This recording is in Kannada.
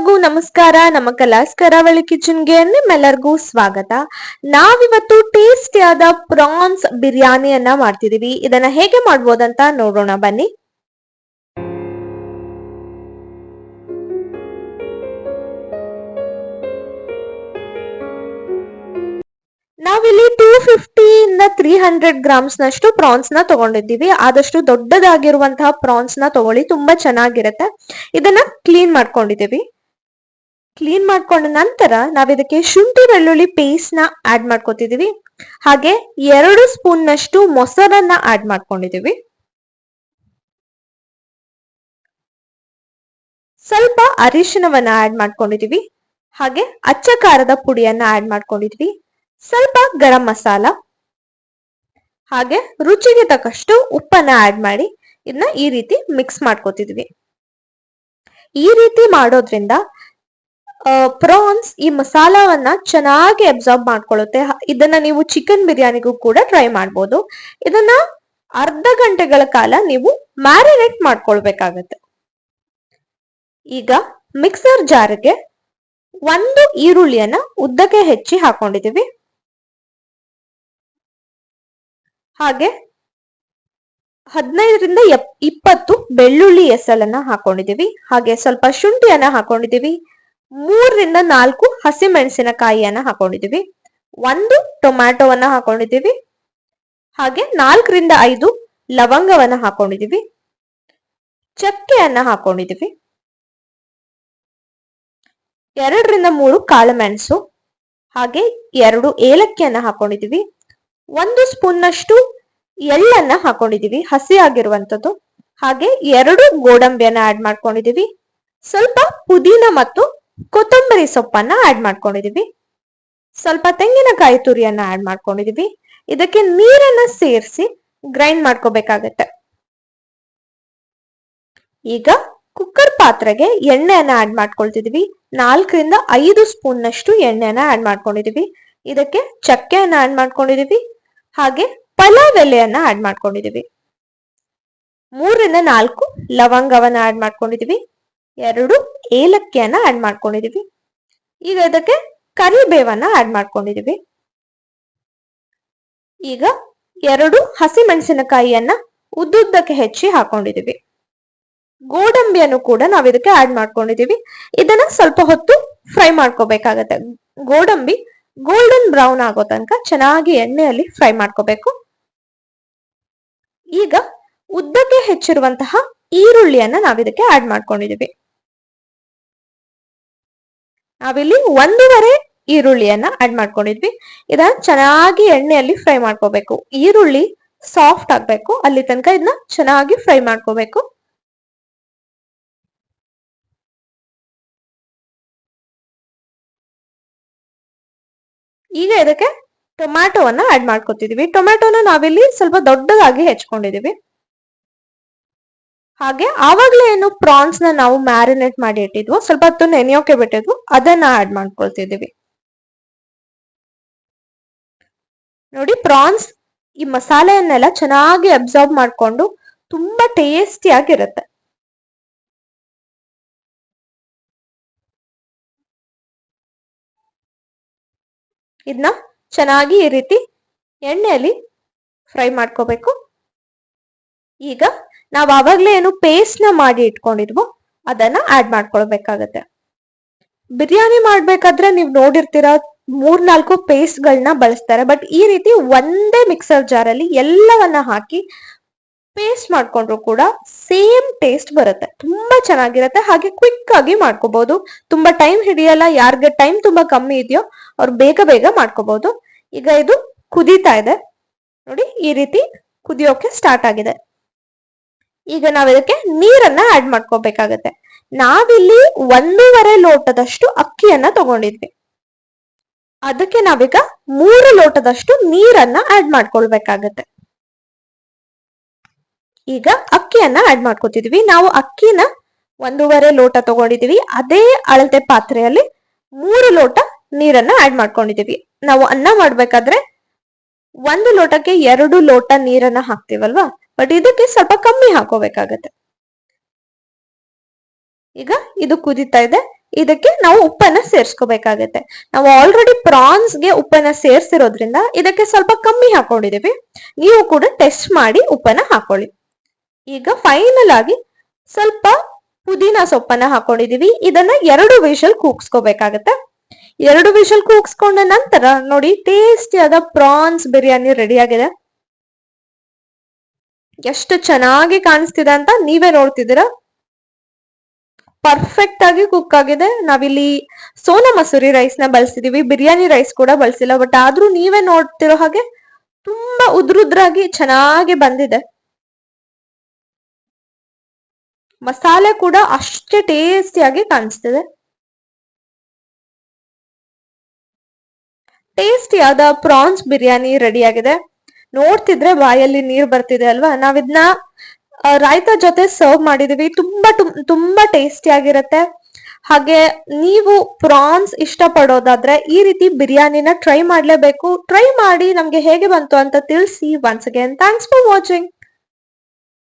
ಎಲ್ಲರಿಗೂ ನಮಸ್ಕಾರ. ನಮ್ಮ ಕಲಾಸ್ ಕರಾವಳಿ ಕಿಚನ್ಗೆ ನಿಮ್ಮೆಲ್ಲರಿಗೂ ಸ್ವಾಗತ. ನಾವಿವತ್ತು ಟೇಸ್ಟಿಯಾದ ಪ್ರಾನ್ಸ್ ಬಿರಿಯಾನಿಯನ್ನ ಮಾಡ್ತಿದೀವಿ. ಇದನ್ನ ಹೇಗೆ ಮಾಡ್ಬೋದಂತ ನೋಡೋಣ. ಬನ್ನಿ. ನಾವಿಲ್ಲಿ ಟೂ ಫಿಫ್ಟಿ ಇಂದ ತ್ರೀ ಹಂಡ್ರೆಡ್ ಗ್ರಾಮ್ಸ್ ನಷ್ಟು ಪ್ರಾನ್ಸ್ನ ತಗೊಂಡಿದ್ದೀವಿ. ಆದಷ್ಟು ದೊಡ್ಡದಾಗಿರುವಂತಹ ಪ್ರಾನ್ಸ್ನ ತಗೊಳ್ಳಿ. ತುಂಬಾ ಚೆನ್ನಾಗಿರುತ್ತೆ. ಇದನ್ನ ಕ್ಲೀನ್ ಮಾಡ್ಕೊಂಡಿದ್ದೀವಿ. ಕ್ಲೀನ್ ಮಾಡ್ಕೊಂಡ ನಂತರ ನಾವಿದಕ್ಕೆ ಶುಂಠಿ ಬೆಳ್ಳುಳ್ಳಿ ಪೇಸ್ಟ್ನ ಆಡ್ ಮಾಡ್ಕೊತಿದೀವಿ. ಹಾಗೆ ಎರಡು ಸ್ಪೂನ್ ನಷ್ಟು ಮೊಸರನ್ನ ಆಡ್ ಮಾಡ್ಕೊಂಡಿದೀವಿ. ಸ್ವಲ್ಪ ಅರಿಶಿನವನ್ನ ಆಡ್ ಮಾಡ್ಕೊಂಡಿದೀವಿ. ಹಾಗೆ ಅಚ್ಚ ಖಾರದ ಪುಡಿಯನ್ನ ಆಡ್ ಮಾಡ್ಕೊಂಡಿದ್ವಿ. ಸ್ವಲ್ಪ ಗರಂ ಮಸಾಲ. ಹಾಗೆ ರುಚಿಗೆ ತಕ್ಕಷ್ಟು ಉಪ್ಪನ್ನ ಆಡ್ ಮಾಡಿ ಇದನ್ನ ಈ ರೀತಿ ಮಿಕ್ಸ್ ಮಾಡ್ಕೊತಿದ್ವಿ. ಈ ರೀತಿ ಮಾಡೋದ್ರಿಂದ ಪ್ರಾನ್ಸ್ ಈ ಮಸಾಲಾವನ್ನ ಚೆನ್ನಾಗಿ ಅಬ್ಸಾರ್ಬ್ ಮಾಡ್ಕೊಳ್ಳುತ್ತೆ. ಇದನ್ನ ನೀವು ಚಿಕನ್ ಬಿರಿಯಾನಿಗೂ ಕೂಡ ಟ್ರೈ ಮಾಡ್ಬೋದು. ಇದನ್ನ ಅರ್ಧ ಗಂಟೆಗಳ ಕಾಲ ನೀವು ಮ್ಯಾರಿನೇಟ್ ಮಾಡ್ಕೊಳ್ಬೇಕಾಗತ್ತೆ. ಈಗ ಮಿಕ್ಸರ್ ಜಾರ್ಗೆ ಒಂದು ಈರುಳ್ಳಿಯನ್ನ ಉದ್ದಕ್ಕೆ ಹೆಚ್ಚಿ ಹಾಕೊಂಡಿದೀವಿ ಹಾಗೆ ಹದಿನೈದರಿಂದ ಎಪ್, ಇಪ್ಪತ್ತು ಬೆಳ್ಳುಳ್ಳಿ ಎಸಳನ್ನ ಹಾಕೊಂಡಿದೀವಿ ಹಾಗೆ ಸ್ವಲ್ಪ ಶುಂಠಿಯನ್ನ ಹಾಕೊಂಡಿದೀವಿ ಮೂರರಿಂದ ನಾಲ್ಕು ಹಸಿಮೆಣಸಿನಕಾಯಿಯನ್ನ ಹಾಕೊಂಡಿದೀವಿ ಒಂದು ಟೊಮ್ಯಾಟೋವನ್ನ ಹಾಕೊಂಡಿದೀವಿ ಹಾಗೆ ನಾಲ್ಕರಿಂದ ಐದು ಲವಂಗವನ್ನ ಹಾಕೊಂಡಿದೀವಿ ಚಕ್ಕೆಯನ್ನ ಹಾಕೊಂಡಿದೀವಿ ಎರಡರಿಂದ ಮೂರು ಕಾಳುಮೆಣಸು. ಹಾಗೆ ಎರಡು ಏಲಕ್ಕಿಯನ್ನ ಹಾಕೊಂಡಿದೀವಿ ಒಂದು ಸ್ಪೂನ್ನಷ್ಟು ಎಳ್ಳನ್ನ ಹಾಕೊಂಡಿದೀವಿ ಹಸಿ ಆಗಿರುವಂತದ್ದು ಹಾಗೆ ಎರಡು ಗೋಡಂಬಿಯನ್ನ ಆಡ್ ಮಾಡ್ಕೊಂಡಿದೀವಿ ಸ್ವಲ್ಪ ಪುದೀನ ಮತ್ತು ಕೊತ್ತಂಬರಿ ಸೊಪ್ಪನ್ನ ಆಡ್ ಮಾಡ್ಕೊಂಡಿದೀವಿ. ಸ್ವಲ್ಪ ತೆಂಗಿನಕಾಯಿ ತುರಿಯನ್ನ ಆಡ್ ಮಾಡ್ಕೊಂಡಿದೀವಿ. ಇದಕ್ಕೆ ನೀರನ್ನ ಸೇರಿಸಿ ಗ್ರೈಂಡ್ ಮಾಡ್ಕೋಬೇಕಾಗತ್ತೆ. ಈಗ ಕುಕ್ಕರ್ ಪಾತ್ರೆಗೆ ಎಣ್ಣೆಯನ್ನ ಆಡ್ ಮಾಡ್ಕೊಳ್ತಿದೀವಿ. ನಾಲ್ಕರಿಂದ ಐದು ಸ್ಪೂನ್ ನಷ್ಟು ಎಣ್ಣೆಯನ್ನ ಆಡ್ ಮಾಡ್ಕೊಂಡಿದೀವಿ. ಇದಕ್ಕೆ ಚಕ್ಕೆಯನ್ನ ಆಡ್ ಮಾಡ್ಕೊಂಡಿದೀವಿ. ಹಾಗೆ ಪಲಾವ್ ಎಲೆಯನ್ನ ಆಡ್ ಮಾಡ್ಕೊಂಡಿದೀವಿ. ಮೂರರಿಂದ ನಾಲ್ಕು ಲವಂಗವನ್ನ ಆಡ್ ಮಾಡ್ಕೊಂಡಿದೀವಿ. ಎರಡು ಏಲಕ್ಕಿಯನ್ನ ಆಡ್ ಮಾಡ್ಕೊಂಡಿದೀವಿ. ಈಗ ಇದಕ್ಕೆ ಕರಿಬೇವನ್ನ ಆಡ್ ಮಾಡ್ಕೊಂಡಿದೀವಿ. ಈಗ ಎರಡು ಹಸಿಮೆಣಸಿನಕಾಯಿಯನ್ನ ಉದ್ದುದ್ದಕ್ಕೆ ಹೆಚ್ಚಿ ಹಾಕೊಂಡಿದೀವಿ. ಗೋಡಂಬಿಯನ್ನು ಕೂಡ ನಾವ್ ಇದಕ್ಕೆ ಆಡ್ ಮಾಡ್ಕೊಂಡಿದೀವಿ. ಇದನ್ನ ಸ್ವಲ್ಪ ಹೊತ್ತು ಫ್ರೈ ಮಾಡ್ಕೋಬೇಕಾಗತ್ತೆ. ಗೋಡಂಬಿ ಗೋಲ್ಡನ್ ಬ್ರೌನ್ ಆಗೋ ತನಕ ಚೆನ್ನಾಗಿ ಎಣ್ಣೆಯಲ್ಲಿ ಫ್ರೈ ಮಾಡ್ಕೋಬೇಕು. ಈಗ ಉದ್ದಕ್ಕೆ ಹೆಚ್ಚಿರುವಂತಹ ಈರುಳ್ಳಿಯನ್ನ ನಾವಿದಕ್ಕೆ ಆಡ್ ಮಾಡ್ಕೊಂಡಿದೀವಿ. ನಾವಿಲ್ಲಿ ಒಂದೂವರೆ ಈರುಳ್ಳಿಯನ್ನ ಆಡ್ ಮಾಡ್ಕೊಂಡಿದ್ವಿ. ಇದನ್ನ ಚೆನ್ನಾಗಿ ಎಣ್ಣೆಯಲ್ಲಿ ಫ್ರೈ ಮಾಡ್ಕೋಬೇಕು. ಈರುಳ್ಳಿ ಸಾಫ್ಟ್ ಆಗ್ಬೇಕು. ಅಲ್ಲಿ ತನಕ ಇದನ್ನ ಚೆನ್ನಾಗಿ ಫ್ರೈ ಮಾಡ್ಕೋಬೇಕು. ಈಗ ಇದಕ್ಕೆ ಟೊಮ್ಯಾಟೊವನ್ನ ಆಡ್ ಮಾಡ್ಕೊತಿದೀವಿ. ಟೊಮ್ಯಾಟೊನ ನಾವಿಲ್ಲಿ ಸ್ವಲ್ಪ ದೊಡ್ಡದಾಗಿ ಹೆಚ್ಕೊಂಡಿದೀವಿ. ಹಾಗೆ ಆವಾಗಲೇ ಏನು ಪ್ರಾನ್ಸ್ನ ನಾವು ಮ್ಯಾರಿನೇಟ್ ಮಾಡಿ ಇಟ್ಟಿದ್ವು, ಸ್ವಲ್ಪ ಹೊತ್ತು ನೆನೆಯೋಕೆ ಬಿಟ್ಟಿದ್ವು, ಅದನ್ನ ಆಡ್ ಮಾಡ್ಕೊಳ್ತಿದ್ದೀವಿ. ನೋಡಿ ಪ್ರಾನ್ಸ್ ಈ ಮಸಾಲೆಯನ್ನೆಲ್ಲ ಚೆನ್ನಾಗಿ ಅಬ್ಸರ್ವ್ ಮಾಡ್ಕೊಂಡು ತುಂಬಾ ಟೇಸ್ಟಿ ಆಗಿರುತ್ತೆ. ಇದನ್ನ ಚೆನ್ನಾಗಿ ಈ ರೀತಿ ಎಣ್ಣೆಯಲ್ಲಿ ಫ್ರೈ ಮಾಡ್ಕೋಬೇಕು. ಈಗ ನಾವು ಆವಾಗ್ಲೇ ಏನು ಪೇಸ್ಟ್ನ ಮಾಡಿ ಇಟ್ಕೊಂಡಿದ್ವೋ ಅದನ್ನ ಆಡ್ ಮಾಡ್ಕೊಳ್ಬೇಕಾಗತ್ತೆ. ಬಿರಿಯಾನಿ ಮಾಡ್ಬೇಕಾದ್ರೆ ನೀವು ನೋಡಿರ್ತೀರ ಮೂರ್ನಾಲ್ಕು ಪೇಸ್ಟ್ ಗಳನ್ನ ಬಳಸ್ತಾರೆ ಬಟ್ ಈ ರೀತಿ ಒಂದೇ ಮಿಕ್ಸರ್ ಜಾರ್ ಅಲ್ಲಿ ಎಲ್ಲವನ್ನ ಹಾಕಿ ಪೇಸ್ಟ್ ಮಾಡ್ಕೊಂಡ್ರು ಕೂಡ ಸೇಮ್ ಟೇಸ್ಟ್ ಬರುತ್ತೆ. ತುಂಬಾ ಚೆನ್ನಾಗಿರುತ್ತೆ, ಹಾಗೆ ಕ್ವಿಕ್ ಆಗಿ ಮಾಡ್ಕೋಬಹುದು ತುಂಬಾ ಟೈಮ್ ಹಿಡಿಯಲ್ಲ, ಯಾರಿಗೆ ಟೈಮ್ ತುಂಬಾ ಕಮ್ಮಿ ಇದೆಯೋ ಅವ್ರು ಬೇಗ ಬೇಗ ಮಾಡ್ಕೋಬಹುದು ಈಗ ಇದು ಕುದೀತಾ ಇದೆ. ನೋಡಿ, ಈ ರೀತಿ ಕುದಿಯೋಕೆ ಸ್ಟಾರ್ಟ್ ಆಗಿದೆ. ಈಗ ನಾವ್ ಇದಕ್ಕೆ ನೀರನ್ನ ಆಡ್ ಮಾಡ್ಕೋಬೇಕಾಗತ್ತೆ. ನಾವಿಲ್ಲಿ ಒಂದೂವರೆ ಲೋಟದಷ್ಟು ಅಕ್ಕಿಯನ್ನ ತಗೊಂಡಿದ್ವಿ. ಅದಕ್ಕೆ ನಾವೀಗ ಮೂರು ಲೋಟದಷ್ಟು ನೀರನ್ನ ಆಡ್ ಮಾಡ್ಕೊಳ್ಬೇಕಾಗತ್ತೆ. ಈಗ ಅಕ್ಕಿಯನ್ನ ಆಡ್ ಮಾಡ್ಕೋತಿದ್ವಿ. ನಾವು ಅಕ್ಕಿನ ಒಂದೂವರೆ ಲೋಟ ತಗೊಂಡಿದೀವಿ. ಅದೇ ಅಳತೆ ಪಾತ್ರೆಯಲ್ಲಿ ಮೂರು ಲೋಟ ನೀರನ್ನ ಆಡ್ ಮಾಡ್ಕೊಂಡಿದೀವಿ. ನಾವು ಅನ್ನ ಮಾಡ್ಬೇಕಾದ್ರೆ ಒಂದು ಲೋಟಕ್ಕೆ ಎರಡು ಲೋಟ ನೀರನ್ನ ಹಾಕ್ತಿವಲ್ವಾ? ಬಟ್ ಇದಕ್ಕೆ ಸ್ವಲ್ಪ ಕಮ್ಮಿ ಹಾಕೋಬೇಕಾಗತ್ತೆ. ಈಗ ಇದು ಕುದೀತಾ ಇದೆ. ಇದಕ್ಕೆ ನಾವು ಉಪ್ಪನ್ನ ಸೇರ್ಸ್ಕೋಬೇಕಾಗತ್ತೆ. ನಾವು ಆಲ್ರೆಡಿ ಪ್ರಾನ್ಸ್ಗೆ ಉಪ್ಪನ್ನ ಸೇರ್ಸಿರೋದ್ರಿಂದ ಇದಕ್ಕೆ ಸ್ವಲ್ಪ ಕಮ್ಮಿ ಹಾಕೊಂಡಿದೀವಿ ನೀವು ಕೂಡ ಟೆಸ್ಟ್ ಮಾಡಿ ಉಪ್ಪನ್ನ ಹಾಕೊಳ್ಳಿ. ಈಗ ಫೈನಲ್ ಆಗಿ ಸ್ವಲ್ಪ ಪುದೀನ ಸೊಪ್ಪನ್ನ ಹಾಕೊಂಡಿದೀವಿ ಇದನ್ನ ಎರಡು ವಿಷಲ್ ಕೂಗ್ಸ್ಕೋಬೇಕಾಗತ್ತೆ. ಎರಡು ವಿಷಲ್ ಕೂಗ್ಸ್ಕೊಂಡ ನಂತರ ನೋಡಿ ಟೇಸ್ಟಿಯಾದ ಪ್ರಾನ್ಸ್ ಬಿರಿಯಾನಿ ರೆಡಿ ಆಗಿದೆ. ಎಷ್ಟು ಚೆನ್ನಾಗಿ ಕಾಣಿಸ್ತಿದೆ ಅಂತ ನೀವೇ ನೋಡ್ತಿದ್ದೀರಾ? ಪರ್ಫೆಕ್ಟ್ ಆಗಿ ಕುಕ್ ಆಗಿದೆ. ನಾವಿಲ್ಲಿ ಸೋನಾ ಮಸೂರಿ ರೈಸ್ನ ಬಳಸಿದೀವಿ. ಬಿರಿಯಾನಿ ರೈಸ್ ಕೂಡ ಬಳಸಿಲ್ಲ. ಬಟ್ ಆದ್ರೂ ನೀವೇ ನೋಡ್ತಿರೋ ಹಾಗೆ ತುಂಬಾ ಉದ್ರುದ್ರಾಗಿ ಚೆನ್ನಾಗಿ ಬಂದಿದೆ. ಮಸಾಲೆ ಕೂಡ ಅಷ್ಟೇ ಟೇಸ್ಟಿಯಾಗಿ ಕಾಣಿಸ್ತಿದೆ. ಟೇಸ್ಟಿಯಾದ ಪ್ರಾನ್ಸ್ ಬಿರಿಯಾನಿ ರೆಡಿ ಆಗಿದೆ. ನೋಡ್ತಿದ್ರೆ ಬಾಯಲ್ಲಿ ನೀರ್ ಬರ್ತಿದೆ ಅಲ್ವಾ? ನಾವಿದ್ನ ರಾಯ್ತ ಜೊತೆ ಸರ್ವ್ ಮಾಡಿದೀವಿ. ತುಂಬಾ ತುಂಬಾ ಟೇಸ್ಟಿ ಆಗಿರುತ್ತೆ. ಹಾಗೆ ನೀವು ಪ್ರಾನ್ಸ್ ಇಷ್ಟ ಪಡೋದಾದ್ರೆ ಈ ರೀತಿ ಬಿರಿಯಾನಿನ ಟ್ರೈ ಮಾಡ್ಲೇಬೇಕು. ಟ್ರೈ ಮಾಡಿ ನಮ್ಗೆ ಹೇಗೆ ಬಂತು ಅಂತ ತಿಳಿಸಿ once again thanks for watching